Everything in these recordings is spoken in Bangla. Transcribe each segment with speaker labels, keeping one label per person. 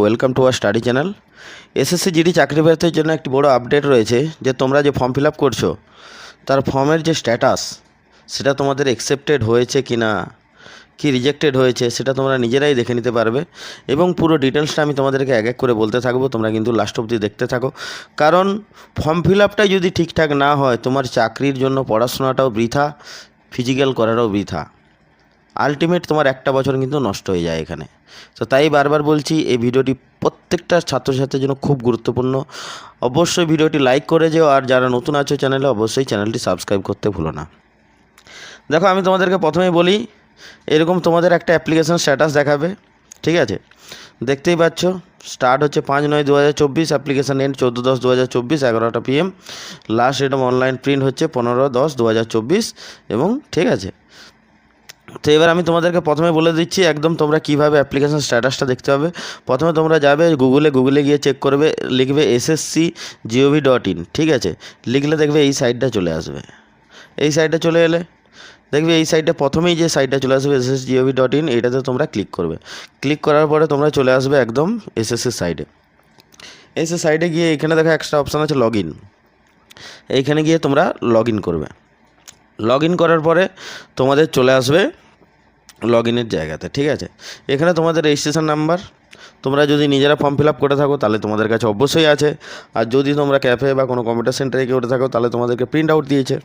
Speaker 1: Welcome to R study channel SSC GD চাকরি প্রার্থীর জন্য একটি বড় আপডেট রয়েছে যে তোমরা যে ফর্ম ফিল আপ করছ, তার ফর্মের যে স্ট্যাটাস সেটা তোমাদের অ্যাকসেপ্টেড হয়েছে কি না কি রিজেক্টেড হয়েছে, সেটা তোমরা নিজেরাই দেখে নিতে পারবে এবং পুরো ডিটেলসটা আমি তোমাদেরকে এক এক করে বলতে থাকব, তোমরা কিন্তু লাস্ট অবধি দেখতে থাকো। কারণ ফর্ম ফিল আপটাই যদি ঠিকঠাক না হয়, তোমার চাকরির জন্য পড়াশোনাটাও বৃথা ফিজিক্যাল করাটাও বৃথা। আলটিমেট তোমার একটা বছর কিন্তু নষ্ট হয়ে যায় এখানে। তো তাই বারবার বলছি, এই ভিডিওটি প্রত্যেকটা ছাত্রছাত্রীর জন্য খুব গুরুত্বপূর্ণ। অবশ্যই ভিডিওটি লাইক করে যেও, আর যারা নতুন আছো চ্যানেলে অবশ্যই চ্যানেলটি সাবস্ক্রাইব করতে ভুলো না। দেখো, আমি তোমাদেরকে প্রথমেই বলি, এরকম তোমাদের একটা অ্যাপ্লিকেশন স্ট্যাটাস দেখাবে, ঠিক আছে? দেখতেই পাচ্ছ স্টার্ট হচ্ছে পাঁচ নয় দু হাজার চব্বিশ অ্যাপ্লিকেশান এন্ড চোদ্দ দশ দু হাজার চব্বিশ, এগারোটা পিএম লাস্ট এরকম অনলাইন প্রিন্ট হচ্ছে পনেরো দশ দু হাজার চব্বিশ, এবং ঠিক আছে? তো এবার আমি তোমাদেরকে প্রথমে বলে দিচ্ছি একদম তোমরা কীভাবে অ্যাপ্লিকেশন স্ট্যাটাসটা দেখতে হবে প্রথমে তোমরা যাবে গুগলে গুগলে গিয়ে চেক করবে, লিখবে এসএসসি জিওভি ডট ইন ঠিক আছে? লিখলে দেখবে এই সাইটটা চলে আসবে। এই সাইটে চলে এলে দেখবে এই সাইটে প্রথমেই যে সাইটটা চলে আসবে এসএস জিওভি ডট ইন এইটাতে তোমরা ক্লিক করবে। ক্লিক করার পরে তোমরা চলে আসবে একদম এসএসসির সাইডে এসে সাইডে গিয়ে এখানে দেখো এক্সট্রা অপশান আছে লগ ইন এইখানে গিয়ে তোমরা লগ ইন করবে। লগ ইন করার পরে তোমাদের চলে আসবে লগ ইনের জায়গাতে, ঠিক আছে? এখানে তোমাদের রেজিস্ট্রেশন নাম্বার তোমরা যদি নিজেরা ফর্ম ফিল আপ করে থাকো, তাহলে তোমাদের কাছে অবশ্যই আছে। আর যদি তোমরা ক্যাফে বা কোনো কম্পিউটার সেন্টারে গিয়ে থাকো, তাহলে তোমাদেরকে প্রিন্ট আউট দিয়েছে।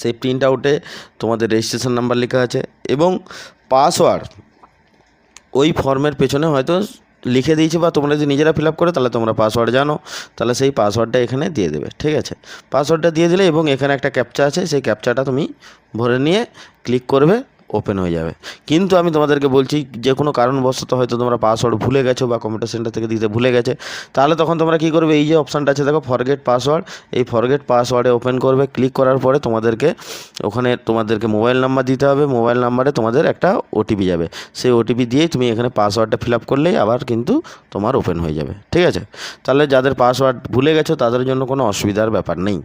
Speaker 1: সেই প্রিন্ট আউটে তোমাদের রেজিস্ট্রেশন নাম্বার লেখা আছে এবং পাসওয়ার্ড ওই ফর্মের পেছনে হয়তো লিখে দিয়েছি বা তোমরা যদি নিজেরা ফিল আপ করো, তাহলে তোমরা পাসওয়ার্ড জানো। তাহলে সেই পাসওয়ার্ডটা এখানে দিয়ে দেবে, ঠিক আছে? পাসওয়ার্ডটা দিয়ে দিলে এবং এখানে একটা ক্যাপচা আছে, সেই ক্যাপচাটা তুমি ভরে নিয়ে ক্লিক করবে। ওপেন হয়ে যাবে। কিন্তু আমি তোমাদেরকে বলছি, যে কোনো কারণবশত হয়তো তোমরা পাসওয়ার্ড ভুলে গেছো বা কম্পিউটার সেন্টার থেকে দিতে ভুলে গেছে, তাহলে তখন তোমরা কী করবে? এই যে অপশানটা আছে, দেখো ফরগেট পাসওয়ার্ড এই ফরগেট পাসওয়ার্ডে ওপেন করবে ক্লিক করার পরে তোমাদেরকে ওখানে তোমাদেরকে মোবাইল নাম্বার দিতে হবে। মোবাইল নাম্বারে তোমাদের একটা ওটিপি যাবে। সেই ওটিপি দিয়েই তুমি এখানে পাসওয়ার্ডটা ফিল আপ করলেই আবার কিন্তু তোমার ওপেন হয়ে যাবে। ঠিক আছে? তাহলে যাদের পাসওয়ার্ড ভুলে গেছো, তাদের জন্য কোনো অসুবিধার ব্যাপার নেই।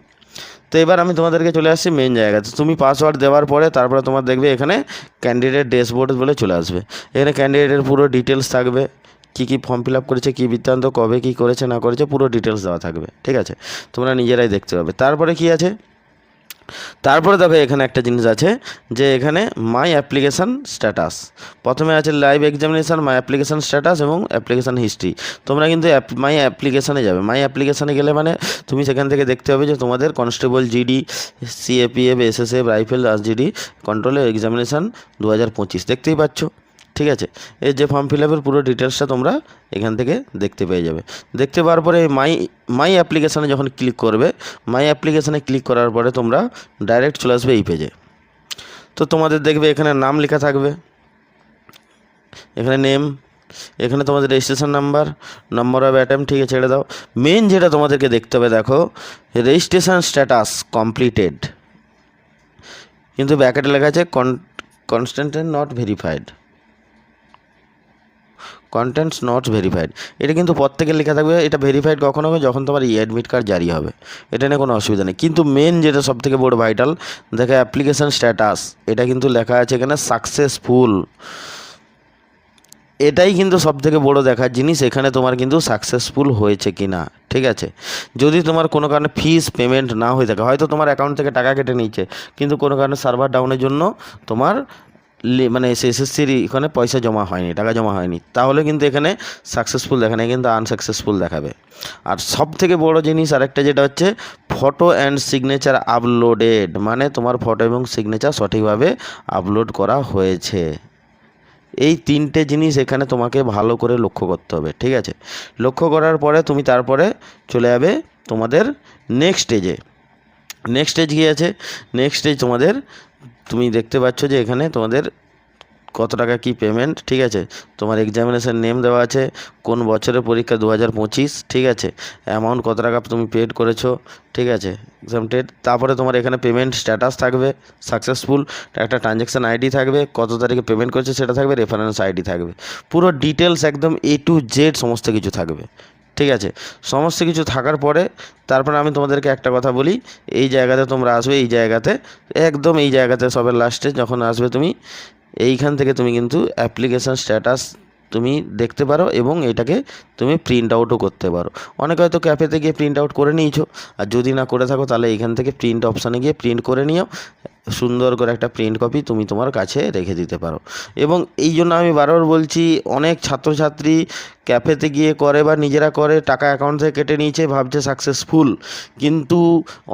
Speaker 1: তো এবার আমি তোমাদেরকে চলে আসছি মেন জায়গাতে তুমি পাসওয়ার্ড দেওয়ার পরে তারপরে তোমার দেখবে এখানে ক্যান্ডিডেট ড্যাশবোর্ড বলে চলে আসবে। এখানে ক্যান্ডিডেটের পুরো ডিটেলস থাকবে। কি কি ফর্ম ফিল আপ করেছে, কী বৃত্তান্ত, কবে কি করেছে, না করেছে, পুরো ডিটেলস দেওয়া থাকবে। ঠিক আছে? তোমরা নিজেরাই দেখতে পাবে। তারপরে কি আছে? তারপরে দেখো এখানে একটা জিনিস আছে যে এখানে মাই অ্যাপ্লিকেশান স্ট্যাটাস প্রথমে আছে live examination my application status এবং অ্যাপ্লিকেশান হিস্ট্রি তোমরা কিন্তু মাই অ্যাপ্লিকেশানে যাবে। মাই অ্যাপ্লিকেশানে গেলে মানে তুমি সেখান থেকে দেখতে হবে যে তোমাদের constable GD CAPF SSF rifle GD control examination দু হাজার পঁচিশ। দেখতেই পাচ্ছ? ঠিক আছে? এই যে ফর্ম ফিল আপের পুরো ডিটেলসটা তোমরা এখান থেকে দেখতে পেয়ে যাবে। দেখতে পাওয়ার পরে মাই মাই অ্যাপ্লিকেশানে যখন ক্লিক করবে মাই অ্যাপ্লিকেশানে ক্লিক করার পরে তোমরা ডাইরেক্ট চলে আসবে এই পেজে তো তোমাদের দেখবে এখানে নাম লেখা থাকবে। এখানে নেম এখানে তোমাদের registration number number of attempt ঠিক আছে, ছেড়ে দাও। মেন যেটা তোমাদেরকে দেখতে হবে, দেখো রেজিস্ট্রেশন স্ট্যাটাস কমপ্লিটেড কিন্তু ব্যাকেটে লেখা আছে কন constant not verified contents not verified এটা কিন্তু প্রত্যেকের লেখা থাকবে, এটা ভেরিফাইড কখন হবে? যখন তোমার ই অ্যাডমিট কার্ড জারি হবে। এটা নিয়ে কোনো অসুবিধা নেই। কিন্তু মেন যেটা সব থেকে বড় ভাইটাল দেখে অ্যাপ্লিকেশান স্ট্যাটাস এটা কিন্তু লেখা আছে এখানে সাকসেসফুল এটাই কিন্তু সব থেকে বড় দেখার জিনিস, এখানে তোমার কিন্তু সাকসেসফুল হয়েছে কি না ঠিক আছে? যদি তোমার কোনো কারণে ফিস পেমেন্ট না হয়ে থাকে, হয়তো তোমার অ্যাকাউন্ট থেকে টাকা কেটে নিচ্ছে কিন্তু কোনো কারণে সার্ভার ডাউনের জন্য তোমার মানে এসএসসির এখানে পয়সা জমা হয়নি, টাকা জমা হয়নি। তাহলে কিন্তু এখানে সাকসেসফুল দেখানে কিন্তু আনসাকসেসফুল দেখাবে। আর সব থেকে বড় জিনিস আরেকটা যেটা হচ্ছে ফটো অ্যান্ড সিগনেচার আপলোডেড মানে তোমার ফটো এবং সিগনেচার সঠিকভাবে আপলোড করা হয়েছে। এই তিনটে জিনিস এখানে তোমাকে ভালো করে লক্ষ্য করতে হবে, ঠিক আছে? লক্ষ্য করার পরে তুমি তারপরে চলে যাবে তোমাদের নেক্সট স্টেজে নেক্সট স্টেজ কী আছে? নেক্সট স্টেজ তোমাদের তুমি দেখতে পাচ্ছ যে এখানে তোমাদের কত টাকা কি পেমেন্ট ঠিক আছে? তোমার এক্সামিনেশান নেম দেওয়া আছে, কোন বছরের পরীক্ষা দু হাজার পঁচিশ, ঠিক আছে? অ্যামাউন্ট কত টাকা তুমি পেড করেছ, ঠিক আছে? এক্সাম ডেট তারপরে তোমার এখানে পেমেন্ট স্ট্যাটাস থাকবে সাকসেসফুল একটা ট্রানজ্যাকশান আইডি থাকবে, কত তারিখে পেমেন্ট করেছে সেটা থাকবে রেফারেন্স আইডি থাকবে। পুরো ডিটেলস একদম এ টু জেড সমস্ত কিছু থাকবে। ঠিক আছে? সমস্ত কিছু থাকার পরে তারপরে আমি তোমাদেরকে একটা কথা বলি, এই জায়গাতে তোমরা আসবে, এই জায়গাতে, একদম এই জায়গাতে সবের লাস্টে যখন আসবে তুমি, এইখান থেকে তুমি কিন্তু অ্যাপ্লিকেশান স্ট্যাটাস তুমি দেখতে পারো এবং এটাকে তুমি প্রিন্ট আউটও করতে পারো। অনেকে হয়তো ক্যাফেতে গিয়ে প্রিন্ট আউট করে নিয়েছো, আর যদি না করে থাকো তাহলে এখান থেকে প্রিন্ট অপশানে গিয়ে প্রিন্ট করে নিও সুন্দর করে একটা প্রিন্ট কপি তুমি তোমার কাছে রেখে দিতে পারো। এবং এই জন্য আমি বারবার বলছি, অনেক ছাত্রছাত্রী ক্যাফেতে গিয়ে করে বা নিজেরা করে, টাকা অ্যাকাউন্ট থেকে কেটে নিয়েছে, ভাবছে সাকসেসফুল কিন্তু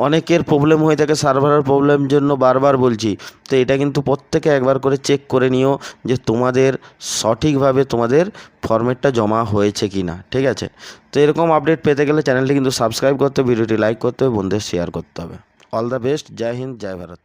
Speaker 1: অনেকের প্রবলেম হয়ে থাকে সার্ভারের প্রবলেম জন্য বারবার বলছি। তো এটা কিন্তু প্রত্যেকে একবার করে চেক করে নিও যে তোমাদের সঠিকভাবে তোমাদের ফর্মেটটা জমা হয়েছে কি না ঠিক আছে? তো এরকম আপডেট পেতে গেলে চ্যানেলটি কিন্তু সাবস্ক্রাইব করতে হবে ভিডিওটি লাইক করতে হবে, বন্ধুদের শেয়ার করতে হবে। অল দ্য বেস্ট জয় হিন্দ জয় ভারত